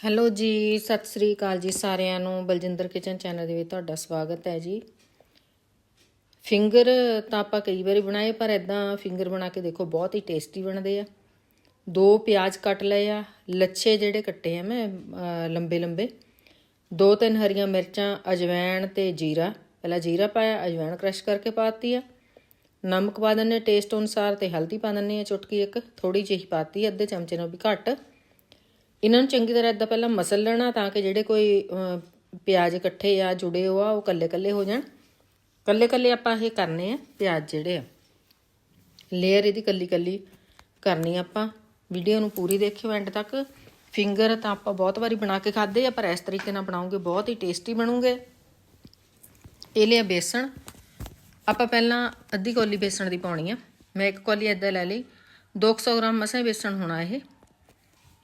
Hello ਜੀ, ਸਤਿ ਸ੍ਰੀ ਅਕਾਲ ਜੀ ਸਾਰਿਆਂ ਨੂੰ। ਬਲਜਿੰਦਰ ਕਿਚਨ ਚੈਨਲ ਦੇ ਵਿੱਚ ਤੁਹਾਡਾ ਸਵਾਗਤ ਹੈ ਜੀ। ਫਿੰਗਰ ਤਾਂ ਆਪਾਂ ਕਈ ਵਾਰੀ ਬਣਾਏ, ਪਰ ਇਦਾਂ ਫਿੰਗਰ ਬਣਾ ਕੇ ਦੇਖੋ, ਬਹੁਤ ਹੀ ਟੇਸਟੀ ਬਣਦੇ ਆ। ਦੋ ਪਿਆਜ਼ ਕੱਟ ਲਏ ਆ, ਲੱਛੇ ਜਿਹੜੇ ਕੱਟੇ ਆ ਮੈਂ ਲੰਬੇ ਲੰਬੇ ਦੋ ਤਿੰਨ ਹਰੀਆਂ ਮਿਰਚਾਂ ਅਜਵਾਇਣ ਤੇ ਜੀਰਾ। ਪਹਿਲਾਂ ਜੀਰਾ ਪਾਇਆ ਅਜਵਾਇਣ ਕ੍ਰਸ਼ ਕਰਕੇ ਪਾਤੀ ਆ। ਨਮਕ ਪਾ ਦਿੰਨੇ ਟੇਸਟ ਅਨੁਸਾਰ ਤੇ ਹਲਦੀ ਪਾ ਦਿੰਨੇ ਆ ਚੁਟਕੀ ਇੱਕ। ਥੋੜੀ ਜਿਹੀ ਪਾਤੀ, ਅੱਧੇ ਚਮਚੇ ਨਾਲ ਵੀ ਘੱਟ। ਇਹਨਾਂ ਨੂੰ ਚੰਗੀ ਤਰ੍ਹਾਂ ਇਦਾਂ ਪਹਿਲਾਂ ਮਸਲ ਲੈਣਾ ਤਾਂ ਕਿ ਜਿਹੜੇ ਕੋਈ ਪਿਆਜ਼ ਇਕੱਠੇ ਆ, ਜੁੜੇ ਹੋ ਆ ਉਹ ਕੱਲੇ ਕੱਲੇ ਹੋ ਜਾਣ। ਕੱਲੇ ਕੱਲੇ ਆਪਾਂ ਇਹ ਕਰਨੇ ਆ, ਪਿਆਜ਼ ਜਿਹੜੇ ਆ। ਲੇਅਰ ਇਹਦੀ ਕੱਲੀ ਕੱਲੀ ਕਰਨੀ ਆਪਾਂ। ਵੀਡੀਓ ਨੂੰ ਪੂਰੀ ਦੇਖਿਓ ਐਂਡ ਤੱਕ। ਫਿੰਗਰ ਤਾਂ ਆਪਾਂ ਬਹੁਤ ਵਾਰੀ ਬਣਾ ਕੇ ਖਾਦੇ ਆ, ਪਰ ਇਸ ਤਰੀਕੇ ਨਾਲ ਬਣਾਉਂਗੇ ਬਹੁਤ ਹੀ ਟੇਸਟੀ ਬਣੂਗੇ। ਇਹ ਲਿਆ ਬੇਸਣ। ਆਪਾਂ ਪਹਿਲਾਂ ਅੱਧੀ ਕੌਲੀ ਬੇਸਣ ਦੀ ਪਾਉਣੀ ਆ। ਮੈਂ ਇੱਕ ਕੌਲੀ ਇਦਾਂ ਲੈ ਲਈ। 200 ਗ੍ਰਾਮ ਮਸਾਂ ਬੇਸਣ ਹੋਣਾ ਇਹ।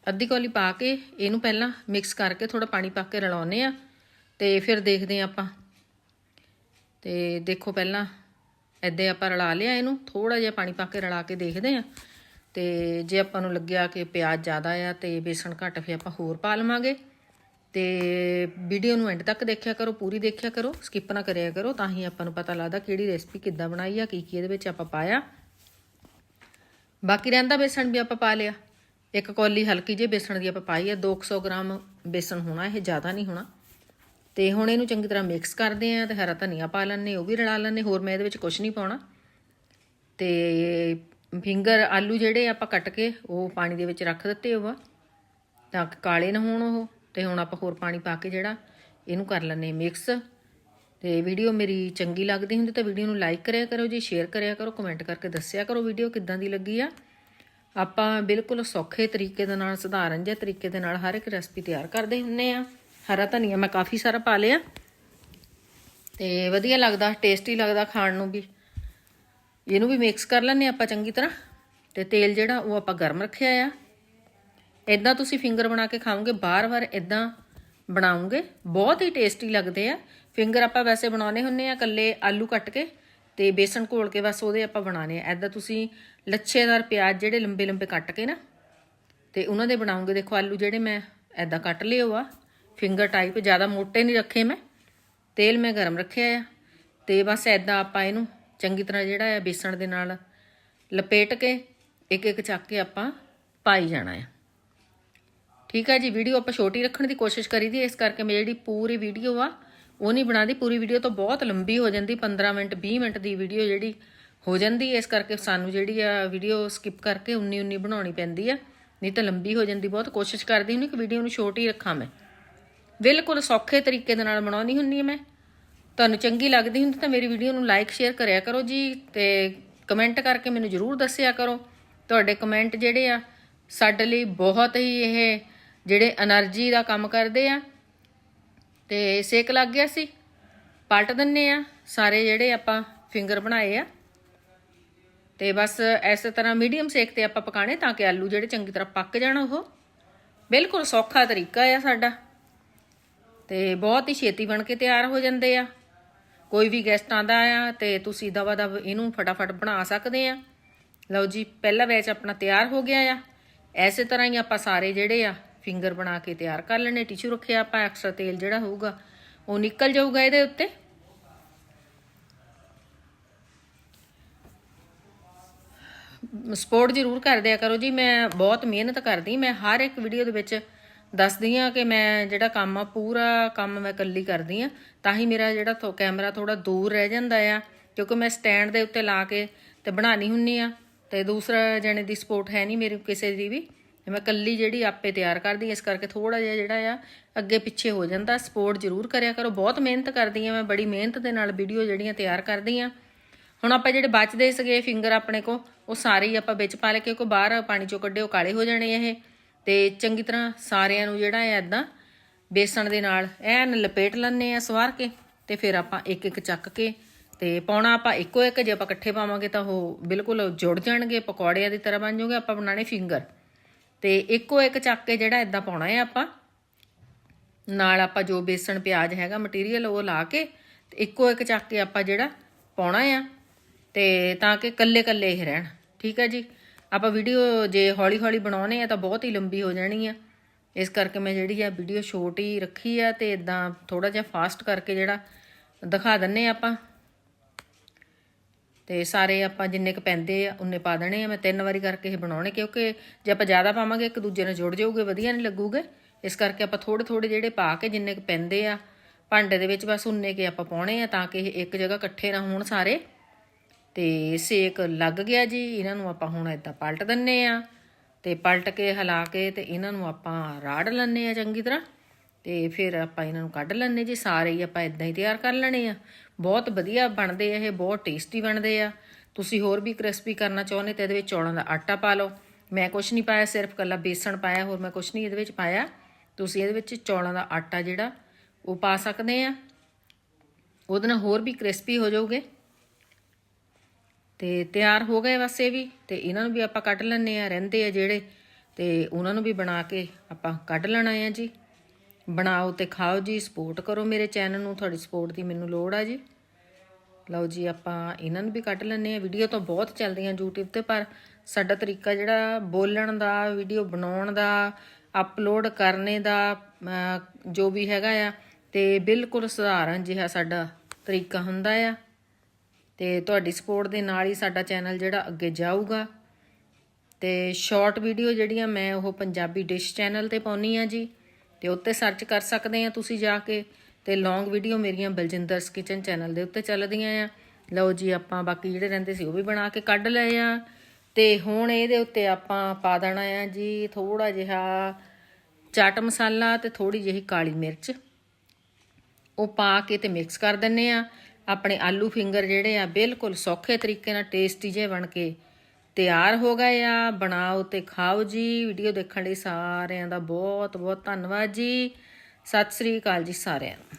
ਅੱਧੀ ਕੌਲੀ ਪਾ ਕੇ ਇਹਨੂੰ ਪਹਿਲਾਂ ਮਿਕਸ ਕਰਕੇ ਥੋੜਾ ਪਾਣੀ ਪਾ ਕੇ ਰਲਾਉਨੇ ਆ ਤੇ ਫਿਰ ਦੇਖਦੇ ਆ ਆਪਾਂ। ਤੇ ਦੇਖੋ ਪਹਿਲਾਂ ਐਦੇ ਆਪਾਂ ਰਲਾ ਲਿਆ ਇਹਨੂੰ ਥੋੜਾ ਜਿਹਾ ਪਾਣੀ ਪਾ ਕੇ ਰਲਾ ਕੇ ਦੇਖਦੇ ਆ ਤੇ ਜੇ ਆਪਾਂ ਨੂੰ ਲੱਗਿਆ ਕਿ ਪਿਆਜ਼ ਜ਼ਿਆਦਾ ਆ ਤੇ ਬੇਸਣ ਘੱਟ ਫਿਰ ਆਪਾਂ ਹੋਰ ਪਾ ਲਵਾਂਗੇ। ਤੇ ਵੀਡੀਓ ਨੂੰ ਐਂਡ ਤੱਕ ਦੇਖਿਆ ਕਰੋ, ਪੂਰੀ ਦੇਖਿਆ ਕਰੋ ਸਕਿਪ ਨਾ ਕਰਿਆ ਕਰੋ ਤਾਂ ਹੀ ਆਪਾਂ ਨੂੰ ਪਤਾ ਲੱਗਦਾ ਕਿਹੜੀ ਰੈਸਪੀ ਕਿੱਦਾਂ ਬਣਾਈ ਆ ਕੀ ਕੀ ਇਹਦੇ ਵਿੱਚ ਆਪਾਂ ਪਾਇਆ। ਬਾਕੀ ਰਹਿੰਦਾ ਬੇਸਣ ਵੀ ਆਪਾਂ ਪਾ ਲਿਆ। ਇੱਕ ਕੌਲੀ ਹਲਕੀ ਜਿਹੀ ਬੇਸਣ ਦੀ ਆਪਾਂ ਪਾਈ ਆ 200 ਗ੍ਰਾਮ ਬੇਸਣ ਹੋਣਾ, ਇਹ ਜ਼ਿਆਦਾ ਨਹੀਂ ਹੋਣਾ। ਤੇ ਹੁਣ ਇਹਨੂੰ ਚੰਗੀ ਤਰ੍ਹਾਂ ਮਿਕਸ ਕਰਦੇ ਆ ਤੇ ਹਰਾ ਧਨੀਆ ਪਾ ਲੈਣੇ ਉਹ ਵੀ ਰਲਾ ਲੈਣੇ ਹੋਰ ਮੈਂ ਇਹਦੇ ਵਿੱਚ ਕੁਝ ਨਹੀਂ ਪਾਉਣਾ। ਤੇ ਫਿੰਗਰ ਆਲੂ ਜਿਹੜੇ ਆਪਾਂ ਕੱਟ ਕੇ ਉਹ ਪਾਣੀ ਦੇ ਵਿੱਚ ਰੱਖ ਦਿੱਤੇ ਹੋਵਾ ਤਾਂ ਕਿ ਕਾਲੇ ਨਾ ਹੋਣ ਉਹ। ਤੇ ਹੁਣ ਆਪਾਂ ਹੋਰ ਪਾਣੀ ਪਾ ਕੇ ਜਿਹੜਾ ਇਹਨੂੰ ਕਰ ਲੈਣੇ ਮਿਕਸ ਤੇ ਵੀਡੀਓ ਮੇਰੀ ਚੰਗੀ ਲੱਗਦੀ ਹੁੰਦੀ ਤਾਂ ਵੀਡੀਓ ਨੂੰ ਲਾਈਕ ਕਰਿਆ ਕਰੋ ਜੀ ਸ਼ੇਅਰ ਕਰਿਆ ਕਰੋ ਕਮੈਂਟ ਕਰਕੇ ਦੱਸਿਆ ਕਰੋ ਵੀਡੀਓ ਕਿੱਦਾਂ ਦੀ ਲੱਗੀ ਆ। ਆਪਾਂ ਬਿਲਕੁਲ ਸੌਖੇ ਤਰੀਕੇ ਦੇ ਨਾਲ, ਸਧਾਰਨ ਜਿਹੇ ਤਰੀਕੇ ਦੇ ਨਾਲ ਹਰ ਇੱਕ ਰੈਸਪੀ ਤਿਆਰ ਕਰਦੇ ਹੁੰਨੇ ਆ। ਹਰਾ ਧਨੀਆ ਮੈਂ ਕਾਫੀ ਸਾਰਾ ਪਾ ਲਿਆ। ਤੇ ਵਧੀਆ ਲੱਗਦਾ ਟੇਸਟੀ ਲੱਗਦਾ ਖਾਣ ਨੂੰ ਵੀ। ਇਹਨੂੰ ਵੀ ਮਿਕਸ ਕਰ ਲੈਣੇ ਆਪਾਂ ਚੰਗੀ ਤਰ੍ਹਾਂ। ਤੇ ਤੇਲ ਜਿਹੜਾ, ਉਹ ਆਪਾਂ ਗਰਮ ਰੱਖਿਆ ਆ। ਇਦਾਂ ਤੁਸੀਂ ਫਿੰਗਰ ਬਣਾ ਕੇ ਖਾਓਗੇ, ਬਾਰ-ਬਾਰ ਇਦਾਂ ਬਣਾਉਂਗੇ ਬਹੁਤ ਹੀ ਟੇਸਟੀ ਲੱਗਦੇ ਆ। ਫਿੰਗਰ ਆਪਾਂ ਵੈਸੇ ਬਣਾਉਨੇ ਹੁੰਨੇ ਆ ਕੱਲੇ ਆਲੂ ਕੱਟ ਕੇ। ਤੇ ਬੇਸਣ ਘੋਲ ਕੇ ਬਸ ਉਹਦੇ ਆਪਾਂ ਬਣਾਣੇ ਆ। ਐਦਾਂ ਤੁਸੀਂ ਲੱਛੇਦਾਰ ਪਿਆਜ਼ ਜਿਹੜੇ ਲੰਬੇ ਲੰਬੇ ਕੱਟ ਕੇ ਨਾ, ਤੇ ਉਹਨਾਂ ਦੇ ਬਣਾਉਂਗੇ। ਦੇਖੋ ਆਲੂ ਜਿਹੜੇ ਮੈਂ ਐਦਾਂ ਕੱਟ ਲਿਓ ਆ ਫਿੰਗਰ ਟਾਈਪ ਜ਼ਿਆਦਾ ਮੋਟੇ ਨਹੀਂ ਰੱਖੇ ਮੈਂ। ਤੇਲ ਮੈਂ ਗਰਮ ਰੱਖਿਆ ਆ। ਤੇ ਬਸ ਐਦਾਂ ਆਪਾਂ ਇਹਨੂੰ ਚੰਗੀ ਤਰ੍ਹਾਂ ਜਿਹੜਾ ਹੈ ਬੇਸਣ ਦੇ ਨਾਲ ਲਪੇਟ ਕੇ ਇੱਕ ਇੱਕ ਚੱਕ ਕੇ ਆਪਾਂ ਪਾਈ ਜਾਣਾ ਆ। ਠੀਕ ਹੈ ਜੀ, ਵੀਡੀਓ ਆਪਾਂ ਛੋਟੀ ਰੱਖਣ ਦੀ ਕੋਸ਼ਿਸ਼ ਕਰੀਦੀ ਇਸ ਕਰਕੇ ਮੇਰੀ ਜਿਹੜੀ ਪੂਰੀ ਵੀਡੀਓ ਆ ਉਹ ਨਹੀਂ ਬਣਾਉਂਦੀ, ਪੂਰੀ ਵੀਡੀਓ ਤਾਂ ਬਹੁਤ ਲੰਬੀ ਹੋ ਜਾਂਦੀ 15 ਮਿੰਟ 20 ਮਿੰਟ ਦੀ ਵੀਡੀਓ ਜਿਹੜੀ ਹੋ ਜਾਂਦੀ ਇਸ ਕਰਕੇ ਸਾਨੂੰ ਜਿਹੜੀ ਆ ਵੀਡੀਓ ਸਕਿਪ ਕਰਕੇ ਉਨੀ ਉਨੀ ਬਣਾਉਣੀ ਪੈਂਦੀ ਆ। ਨਹੀਂ ਤਾਂ ਲੰਬੀ ਹੋ ਜਾਂਦੀ, ਬਹੁਤ ਕੋਸ਼ਿਸ਼ ਕਰਦੀ ਹੁੰਨੀ ਕਿ ਵੀਡੀਓ ਨੂੰ ਸ਼ੋਰਟ ਹੀ ਰੱਖਾਂ ਮੈਂ। ਬਿਲਕੁਲ ਸੌਖੇ ਤਰੀਕੇ ਦੇ ਨਾਲ ਬਣਾਉਣੀ ਹੁੰਨੀ ਮੈਂ। ਤੁਹਾਨੂੰ ਚੰਗੀ ਲੱਗਦੀ ਹੁੰਦੀ ਤਾਂ ਮੇਰੀ ਵੀਡੀਓ ਨੂੰ ਲਾਈਕ ਸ਼ੇਅਰ ਕਰਿਆ ਕਰੋ ਜੀ ਤੇ ਕਮੈਂਟ ਕਰਕੇ ਮੈਨੂੰ ਜ਼ਰੂਰ ਦੱਸਿਆ ਕਰੋ। ਤੁਹਾਡੇ ਕਮੈਂਟ ਜਿਹੜੇ ਆ ਸਾਡੇ ਲਈ ਬਹੁਤ ਹੀ ਇਹ ਜਿਹੜੇ એનર્ਜੀ ਦਾ ਕੰਮ ਕਰਦੇ ਆ। ਤੇ ਸੇਕ ਲੱਗ ਗਿਆ ਸੀ। ਪਲਟ ਦਿੰਨੇ ਆ। ਸਾਰੇ ਜਿਹੜੇ ਆਪਾਂ ਫਿੰਗਰ ਬਣਾਏ ਆ। ਤੇ ਬਸ ਇਸੇ ਤਰ੍ਹਾਂ ਮੀਡੀਅਮ ਸੇਕ ਤੇ ਆਪਾਂ ਪਕਾਣੇ ਤਾਂ ਕਿ ਆਲੂ ਜਿਹੜੇ ਚੰਗੀ ਤਰ੍ਹਾਂ ਪੱਕ ਜਾਣ ਉਹ। ਬਿਲਕੁਲ ਸੌਖਾ ਤਰੀਕਾ ਆ ਸਾਡਾ। ਤੇ ਬਹੁਤ ਹੀ ਛੇਤੀ ਬਣ ਕੇ ਤਿਆਰ ਹੋ ਜਾਂਦੇ ਆ। ਕੋਈ ਵੀ ਗੈਸਟ ਆਂਦਾ ਆ ਤੇ ਤੁਸੀਂ ਦਵਾ ਦਵ ਇਹਨੂੰ ਫਟਾਫਟ ਬਣਾ ਸਕਦੇ ਆ। ਲਓ ਜੀ, ਪਹਿਲਾ ਬੈਚ ਆਪਣਾ ਤਿਆਰ ਹੋ ਗਿਆ ਆ। ਐਸੇ ਤਰ੍ਹਾਂ ਹੀ ਆਪਾਂ ਸਾਰੇ ਜਿਹੜੇ ਆ ਫਿੰਗਰ ਬਣਾ ਕੇ ਤਿਆਰ ਕਰ ਲੈਣੇ, ਟਿਸ਼ੂ ਰੱਖਿਆ ਆਪਾਂ ਐਕਸਟਰਾ ਤੇਲ ਜਿਹੜਾ ਹੋਊਗਾ, ਉਹ ਨਿਕਲ ਜਾਊਗਾ ਇਹਦੇ ਉੱਤੇ। ਸਪੋਰਟ ਜ਼ਰੂਰ ਕਰ ਦਿਆ ਕਰੋ ਜੀ, ਮੈਂ ਬਹੁਤ ਮਿਹਨਤ ਕਰਦੀ, ਮੈਂ ਹਰ ਇੱਕ ਵੀਡੀਓ ਦੇ ਵਿੱਚ ਦੱਸਦੀ ਆ ਕਿ ਮੈਂ ਜਿਹੜਾ ਕੰਮ ਆ, ਪੂਰਾ ਕੰਮ ਮੈਂ ਇਕੱਲੀ ਕਰਦੀ ਆ ਤਾਂ ਹੀ ਮੇਰਾ ਜਿਹੜਾ ਕੈਮਰਾ ਥੋੜਾ ਦੂਰ ਰਹਿ ਜਾਂਦਾ ਆ, ਕਿਉਂਕਿ ਮੈਂ ਸਟੈਂਡ ਦੇ ਉੱਤੇ ਲਾ ਕੇ ਤੇ ਬਣਾਣੀ ਹੁੰਨੀ ਆ ਤੇ ਦੂਸਰਾ ਜਣੇ ਦੀ ਸਪੋਰਟ ਹੈ ਨਹੀਂ ਮੇਰੀ ਕਿਸੇ ਦੀ ਵੀ। ਤੇ ਮੈਂ ਇਕੱਲੀ ਜਿਹੜੀ ਆਪੇ ਤਿਆਰ ਕਰਦੀ ਇਸ ਕਰਕੇ ਥੋੜਾ ਜਿਹਾ ਜਿਹੜਾ ਆ, ਅੱਗੇ ਪਿੱਛੇ ਹੋ ਜਾਂਦਾ। ਸਪੋਰਟ ਜ਼ਰੂਰ ਕਰਿਆ ਕਰੋ। ਬਹੁਤ ਮਿਹਨਤ ਕਰਦੀ ਆ ਮੈਂ, ਬੜੀ ਮਿਹਨਤ ਦੇ ਨਾਲ ਵੀਡੀਓ ਜਿਹੜੀਆਂ ਤਿਆਰ ਕਰਦੀ ਆ ਹੁਣ ਆਪਾਂ ਜਿਹੜੇ ਬਚਦੇ ਸੀਗੇ ਫਿੰਗਰ ਆਪਣੇ ਕੋ ਉਹ ਸਾਰੇ ਹੀ ਆਪਾਂ ਵਿੱਚ ਪਾ ਲੈ ਕੇ ਕਿਉਂਕਿ ਬਾਹਰ ਪਾਣੀ ਚੋਂ ਕੱਢੇ, ਉਹ ਕਾਲੇ ਹੋ ਜਾਣੇ ਇਹ। ਤੇ ਚੰਗੀ ਤਰ੍ਹਾਂ ਸਾਰਿਆਂ ਨੂੰ ਜਿਹੜਾ ਹੈ ਇਦਾਂ ਬੇਸਣ ਦੇ ਨਾਲ ਐਨ ਲਪੇਟ ਲੈਣੇ ਆ, ਸਵਾਰ ਕੇ, ਤੇ ਫਿਰ ਆਪਾਂ ਇੱਕ ਇੱਕ ਚੱਕ ਕੇ ਤੇ ਪਾਉਣਾ ਆਪਾਂ ਇੱਕੋ ਇੱਕ, ਜੇ ਆਪਾਂ ਇਕੱਠੇ ਪਾਵਾਂਗੇ ਤਾਂ ਉਹ ਬਿਲਕੁਲ ਜੁੜ ਜਾਣਗੇ, ਪਕੌੜਿਆਂ ਦੀ ਤਰ੍ਹਾਂ ਬਣ ਜਾਊਗੇ, ਆਪਾਂ ਬਣਾਣੇ ਫਿੰਗਰ ਤੇ ਇੱਕੋ ਇੱਕ ਚੱਕ ਕੇ ਜਿਹੜਾ ਇਦਾਂ ਪਾਉਣਾ ਹੈ ਆਪਾਂ। ਨਾਲ ਆਪਾਂ ਜੋ ਬੇਸਣ ਪਿਆਜ਼ ਹੈਗਾ ਮਟੀਰੀਅਲ ਉਹ ਲਾ ਕੇ ਤੇ ਇੱਕੋ ਇੱਕ ਚੱਕ ਕੇ ਆਪਾਂ ਜਿਹੜਾ ਪਾਉਣਾ ਆ ਤੇ ਤਾਂ ਕਿ ਕੱਲੇ ਕੱਲੇ ਹੀ ਰਹਿਣ। ਠੀਕ ਹੈ ਜੀ? ਆਪਾਂ ਵੀਡੀਓ ਜੇ ਹੌਲੀ ਹੌਲੀ ਬਣਾਉਨੇ ਆ ਤਾਂ ਬਹੁਤ ਹੀ ਲੰਬੀ ਹੋ ਜਾਣੀ ਆ। ਇਸ ਕਰਕੇ ਮੈਂ ਜਿਹੜੀ ਆ ਵੀਡੀਓ ਛੋਟੀ ਰੱਖੀ ਆ ਤੇ ਇਦਾਂ ਥੋੜਾ ਜਿਹਾ ਫਾਸਟ ਕਰਕੇ ਜਿਹੜਾ ਦਿਖਾ ਦਿੰਨੇ ਆ ਆਪਾਂ। ਤੇ ਸਾਰੇ ਆਪਾਂ ਜਿੰਨੇ ਕ ਪੈਂਦੇ ਆ, ਉਨੇ ਪਾ ਦੇਣੇ ਆ। ਮੈਂ ਤਿੰਨ ਵਾਰੀ ਕਰਕੇ ਇਹ ਬਣਾਉਣੇ, ਕਿਉਂਕਿ ਜੇ ਆਪਾਂ ਜ਼ਿਆਦਾ ਪਾਵਾਂਗੇ, ਇੱਕ ਦੂਜੇ ਨਾਲ ਜੁੜ ਜਾਊਗੇ, ਵਧੀਆ ਨਹੀਂ ਲੱਗੂਗੇ। ਇਸ ਕਰਕੇ ਆਪਾਂ ਥੋੜੇ ਥੋੜੇ ਜਿਹੜੇ ਪਾ ਕੇ ਜਿੰਨੇ ਕ ਪੈਂਦੇ ਆ, ਭਾਂਡੇ ਦੇ ਵਿੱਚ ਬਸ ਉਨੇ ਕੇ ਆਪਾਂ ਪਾਉਣੇ ਆ, ਤਾਂ ਕਿ ਇਹ ਇੱਕ ਜਗ੍ਹਾ ਇਕੱਠੇ ਨਾ ਹੋਣ ਸਾਰੇ। ਤੇ ਸੇਕ ਲੱਗ ਗਿਆ ਜੀ, ਇਹਨਾਂ ਨੂੰ ਆਪਾਂ ਹੁਣ ਇਦਾਂ ਪਲਟ ਦਿੰਨੇ ਆ। ਤੇ ਪਲਟ ਕੇ ਹਿਲਾ ਕੇ ਤੇ ਇਹਨਾਂ ਨੂੰ ਆਪਾਂ ਰਾੜ ਲੈਣੇ ਆ ਚੰਗੀ ਤਰ੍ਹਾਂ। ਤੇ ਫਿਰ ਆਪਾਂ ਇਹਨਾਂ ਨੂੰ ਕੱਢ ਲੈਣੇ ਜੀ, ਸਾਰੇ ਹੀ ਆਪਾਂ ਇਦਾਂ ਹੀ ਤਿਆਰ ਕਰ ਲੈਣੇ ਆ। ਬਹੁਤ ਵਧੀਆ ਬਣਦੇ ਆ ਇਹ, ਬਹੁਤ ਟੇਸਟੀ ਬਣਦੇ ਆ। ਤੁਸੀਂ ਹੋਰ ਵੀ ਕ੍ਰਿਸਪੀ ਕਰਨਾ ਚਾਹੁੰਦੇ ਤਾਂ ਇਹਦੇ ਵਿੱਚ ਚੌਲਾਂ ਦਾ ਆਟਾ ਪਾ ਲਓ। ਮੈਂ ਕੁਝ ਨਹੀਂ ਪਾਇਆ, ਸਿਰਫ ਕੱਲਾ ਬੇਸਣ ਪਾਇਆ, ਹੋਰ ਮੈਂ ਕੁਝ ਨਹੀਂ ਇਹਦੇ ਵਿੱਚ ਪਾਇਆ। ਤੁਸੀਂ ਇਹਦੇ ਵਿੱਚ ਚੌਲਾਂ ਦਾ ਆਟਾ ਜਿਹੜਾ, ਉਹ ਪਾ ਸਕਦੇ ਆ। ਉਹਦੇ ਨਾਲ ਹੋਰ ਵੀ ਕ੍ਰਿਸਪੀ ਹੋ ਜਾਓਗੇ। ਤੇ ਤਿਆਰ ਹੋ ਗਏ ਬਸ ਇਹ ਵੀ। ਤੇ ਇਹਨਾਂ ਨੂੰ ਵੀ ਆਪਾਂ ਕੱਢ ਲੈਣੇ ਆ, ਰਹਿੰਦੇ ਆ ਜਿਹੜੇ। ਤੇ ਉਹਨਾਂ ਨੂੰ ਵੀ ਬਣਾ ਕੇ ਆਪਾਂ ਕੱਢ ਲੈਣਾ ਆ ਜੀ। ਬਣਾਓ ਤੇ ਖਾਓ ਜੀ ਸਪੋਰਟ ਕਰੋ ਮੇਰੇ ਚੈਨਲ ਨੂੰ, ਤੁਹਾਡੀ ਸਪੋਰਟ ਦੀ ਮੈਨੂੰ ਲੋੜ ਆ ਜੀ। ਲਓ ਜੀ, ਆਪਾਂ ਇਹਨਾਂ ਨੂੰ ਵੀ ਕੱਢ ਲੈਣੇ ਆ ਵੀਡੀਓ ਤਾਂ ਬਹੁਤ ਚੱਲਦੀਆਂ YouTube ਤੇ, ਪਰ ਸਾਡਾ ਤਰੀਕਾ ਜਿਹੜਾ ਬੋਲਣ ਦਾ ਵੀਡੀਓ ਬਣਾਉਣ ਦਾ ਅਪਲੋਡ ਕਰਨੇ ਦਾ ਜੋ ਵੀ ਹੈਗਾ ਆ, ਤੇ ਬਿਲਕੁਲ ਸਧਾਰਨ ਜਿਹਾ ਸਾਡਾ ਤਰੀਕਾ ਹੁੰਦਾ ਆ। ਤੇ ਤੁਹਾਡੀ ਸਪੋਰਟ ਦੇ ਨਾਲ ਹੀ ਸਾਡਾ ਚੈਨਲ ਜਿਹੜਾ ਅੱਗੇ ਜਾਊਗਾ। ਤੇ ਸ਼ਾਰਟ ਵੀਡੀਓ ਜਿਹੜੀਆਂ ਮੈਂ ਉਹ ਪੰਜਾਬੀ ਡਿਸ਼ ਚੈਨਲ ਤੇ ਪਾਉਣੀ ਆ ਜੀ। ਤੇ ਉੱਤੇ ਸਰਚ ਕਰ ਸਕਦੇ ਆ ਤੁਸੀਂ ਜਾ ਕੇ ਤੇ ਲੌਂਗ ਵੀਡੀਓ ਮੇਰੀਆਂ ਬਲਜਿੰਦਰਸ ਕਿਚਨ ਚੈਨਲ ਦੇ ਉੱਤੇ ਚੱਲਦੀਆਂ ਆ। ਲਓ ਜੀ, ਆਪਾਂ ਬਾਕੀ ਜਿਹੜੇ ਰਹਿੰਦੇ ਸੀ ਉਹ ਵੀ ਬਣਾ ਕੇ ਕੱਢ ਲਏ ਆ। ਤੇ ਹੁਣ ਇਹਦੇ ਉੱਤੇ ਆਪਾਂ ਪਾ ਦੇਣਾ ਆ ਜੀ ਥੋੜਾ ਜਿਹਾ ਚਾਟ ਮਸਾਲਾ ਤੇ ਥੋੜੀ ਜਿਹੀ ਕਾਲੀ ਮਿਰਚ। ਉਹ ਪਾ ਕੇ ਤੇ ਮਿਕਸ ਕਰ ਦਿੰਨੇ ਆ। ਆਪਣੇ ਆਲੂ ਫਿੰਗਰ ਜਿਹੜੇ ਆ ਬਿਲਕੁਲ ਸੌਖੇ ਤਰੀਕੇ ਨਾਲ ਟੇਸਟੀ ਜਿਹੇ ਬਣ ਕੇ ਤਿਆਰ ਹੋ ਗਏ ਆ, ਬਣਾਓ ਤੇ ਖਾਓ ਜੀ। ਵੀਡੀਓ ਦੇਖਣ ਲਈ ਸਾਰਿਆਂ ਦਾ ਬਹੁਤ ਬਹੁਤ ਧੰਨਵਾਦ ਜੀ। ਸਤਿ ਸ੍ਰੀ ਅਕਾਲ ਜੀ ਸਾਰਿਆਂ ਨੂੰ।